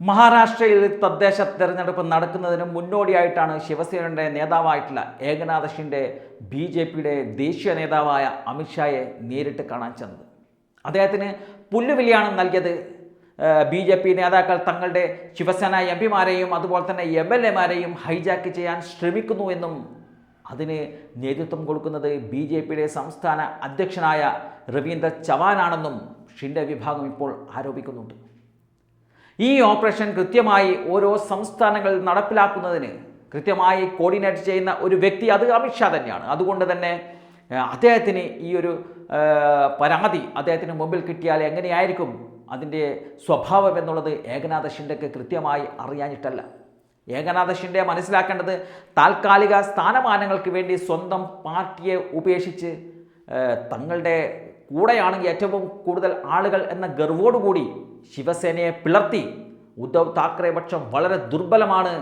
മഹാരാഷ്ട്രയിൽ തദ്ദേശ തെരഞ്ഞെടുപ്പ് നടക്കുന്നതിന് മുന്നോടിയായിട്ടാണ് ശിവസേനയുടെ നേതാവായിട്ടുള്ള ഏകനാഥ് ഷിൻഡെ ബി ജെ പിയുടെ ദേശീയ നേതാവായ അമിത്ഷായെ നേരിട്ട് കാണാൻ ചെന്നത്. അദ്ദേഹത്തിന് പുല്ലുവിലിയാണ് നൽകിയത്. ബി ജെ പി നേതാക്കൾ തങ്ങളുടെ ശിവസേന എം പിമാരെയും അതുപോലെ തന്നെ എം എൽ എമാരെയും ഹൈജാക്ക് ചെയ്യാൻ ശ്രമിക്കുന്നു എന്നും അതിന് നേതൃത്വം കൊടുക്കുന്നത് ബി ജെ പിയുടെ സംസ്ഥാന അധ്യക്ഷനായ രവീന്ദ്ര ചവാനാണെന്നും ഷിൻഡെ വിഭാഗം ഇപ്പോൾ ആരോപിക്കുന്നുണ്ട്. ഈ ഓപ്പറേഷൻ കൃത്യമായി ഓരോ സംസ്ഥാനങ്ങൾ നടപ്പിലാക്കുന്നതിന് കൃത്യമായി കോർഡിനേറ്റ് ചെയ്യുന്ന ഒരു വ്യക്തി അത് അമിത്ഷാ തന്നെയാണ്. അതുകൊണ്ട് തന്നെ അദ്ദേഹത്തിന് ഈ ഒരു പരാതി അദ്ദേഹത്തിന് മുമ്പിൽ കിട്ടിയാൽ എങ്ങനെയായിരിക്കും അതിന്റെ സ്വഭാവം എന്നുള്ളത് ഏകനാഥ ഷിൻഡയ്ക്ക് കൃത്യമായി അറിയാനിട്ടല്ല ഏകനാഥ ഷിൻഡെ മനസ്സിലാക്കേണ്ടത് താൽക്കാലിക സ്ഥാനമാനങ്ങൾക്ക് വേണ്ടി സ്വന്തം പാർട്ടിയെ ഉപേക്ഷിച്ച് തങ്ങളുടെ കൂടെയാണെങ്കിൽ ഏറ്റവും കൂടുതൽ ആളുകൾ എന്ന ഗർവോടുകൂടി ശിവസേനയെ പിളർത്തി. ഉദ്ധവ് താക്കറെ പക്ഷം വളരെ ദുർബലമാണ്.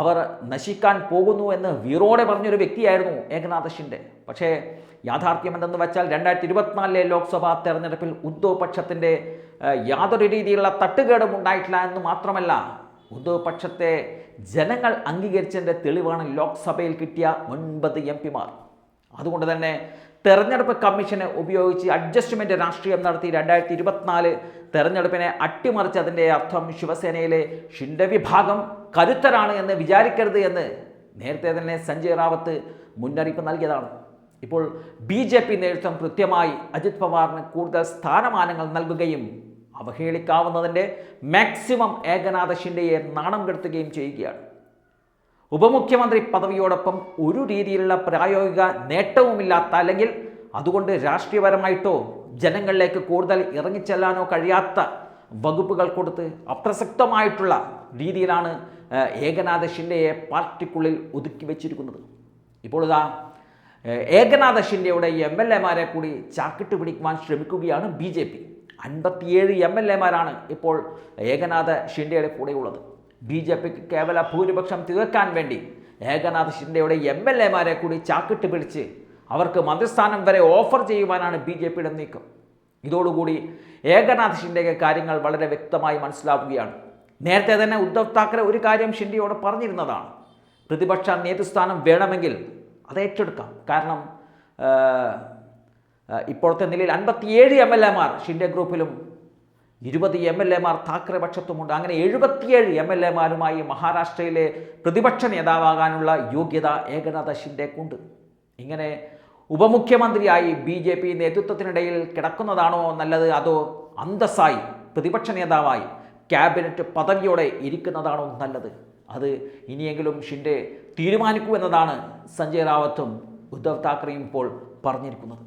അവർ നശിക്കാൻ പോകുന്നു എന്ന് വീറോടെ പറഞ്ഞൊരു വ്യക്തിയായിരുന്നു ഏകനാഥ ഷിൻഡെ പക്ഷേ യാഥാർത്ഥ്യം എന്തെന്ന് വെച്ചാൽ രണ്ടായിരത്തി ഇരുപത്തിനാലിലെ ലോക്സഭാ തെരഞ്ഞെടുപ്പിൽ ഉദ്ധവ് പക്ഷത്തിന്റെ യാതൊരു രീതിയിലുള്ള തട്ടുകേടും ഉണ്ടായിട്ടില്ല എന്ന് മാത്രമല്ല ഉദ്ധവ് പക്ഷത്തെ ജനങ്ങൾ അംഗീകരിച്ചതിന്റെ തെളിവാണ് ലോക്സഭയിൽ കിട്ടിയ ഒൻപത് എം പിമാർ. അതുകൊണ്ട് തന്നെ തെരഞ്ഞെടുപ്പ് കമ്മീഷനെ ഉപയോഗിച്ച് അഡ്ജസ്റ്റ്മെന്റ് രാഷ്ട്രീയം നടത്തി രണ്ടായിരത്തി ഇരുപത്തിനാല് തെരഞ്ഞെടുപ്പിനെ അട്ടിമറിച്ചതിന്റെ അർത്ഥം ശിവസേനയിലെ ഷിൻഡെ വിഭാഗം കരുത്തരാണ് എന്ന് വിചാരിക്കരുത് എന്ന് നേരത്തെ തന്നെ സഞ്ജയ് റാവത്ത് മുന്നറിയിപ്പ് നൽകിയതാണ്. ഇപ്പോൾ ബി ജെ പി നേതൃത്വം കൃത്യമായി അജിത് പവാറിന് കൂടുതൽ സ്ഥാനമാനങ്ങൾ നൽകുകയും അവഹേളിക്കാവുന്നതിന്റെ മാക്സിമം ഏകനാഥ ഷിൻഡയെ നാണം കെടുത്തുകയും ചെയ്യുകയാണ്. ഉപമുഖ്യമന്ത്രി പദവിയോടൊപ്പം ഒരു രീതിയിലുള്ള പ്രായോഗിക നേട്ടവുമില്ലാത്ത അല്ലെങ്കിൽ അതുകൊണ്ട് രാഷ്ട്രീയപരമായിട്ടോ ജനങ്ങളിലേക്ക് കൂടുതൽ ഇറങ്ങിച്ചെല്ലാനോ കഴിയാത്ത വകുപ്പുകൾ കൊടുത്ത് അപ്രസക്തമായിട്ടുള്ള രീതിയിലാണ് ഏകനാഥ ഷിൻഡെയെ പാർട്ടിക്കുള്ളിൽ ഒതുക്കി വെച്ചിരിക്കുന്നത്. ഇപ്പോൾ ഇതാ ഏകനാഥ ഷിൻഡെയുടെ എം എൽ എമാരെ കൂടി ചാക്കിട്ട് പിടിക്കുവാൻ ശ്രമിക്കുകയാണ് ബി ജെ പി. അൻപത്തിയേഴ് എം എൽ എമാരാണ് ഇപ്പോൾ ഏകനാഥ ഷിൻഡെയുടെ കൂടെയുള്ളത്. ബി ജെ പിക്ക് കേവല ഭൂരിപക്ഷം തീർക്കാൻ വേണ്ടി ഏകനാഥ് ഷിൻഡെയുടെ എം എൽ എമാരെ കൂടി ചാക്കിട്ട് പിടിച്ച് അവർക്ക് മന്ത്രിസ്ഥാനം വരെ ഓഫർ ചെയ്യുവാനാണ് ബി ജെ പിയുടെ നീക്കം. ഇതോടുകൂടി ഏകനാഥ് ഷിൻഡെക്ക് കാര്യങ്ങൾ വളരെ വ്യക്തമായി മനസ്സിലാവുകയാണ്. നേരത്തെ തന്നെ ഉദ്ധവ് താക്കറെ ഒരു കാര്യം ഷിൻഡെയോട് പറഞ്ഞിരുന്നതാണ്. പ്രതിപക്ഷ നേതൃസ്ഥാനം വേണമെങ്കിൽ അത് ഏറ്റെടുക്കാം. കാരണം ഇപ്പോഴത്തെ നിലയിൽ അൻപത്തിയേഴ് എം എൽ എമാർ ഷിൻഡെ ഗ്രൂപ്പിലും ഇരുപത് എം എൽ എമാർ താക്കറെ പക്ഷത്തുമുണ്ട്. അങ്ങനെ എഴുപത്തിയേഴ് എം എൽ എമാരുമായി മഹാരാഷ്ട്രയിലെ പ്രതിപക്ഷ നേതാവാകാനുള്ള യോഗ്യത ഏകനാഥ ഷിൻഡേക്കുണ്ട് ഇങ്ങനെ ഉപമുഖ്യമന്ത്രിയായി ബി ജെ പി നേതൃത്വത്തിനിടയിൽ കിടക്കുന്നതാണോ നല്ലത്? അതോ അന്തസ്സായി പ്രതിപക്ഷ നേതാവായി ക്യാബിനറ്റ് പദവിയോടെ ഇരിക്കുന്നതാണോ നല്ലത്? അത് ഇനിയെങ്കിലും ഷിൻഡെ തീരുമാനിക്കൂ എന്നതാണ് സഞ്ജയ് റാവത്തും ഉദ്ധവ് താക്കറെയും ഇപ്പോൾ പറഞ്ഞിരിക്കുന്നത്.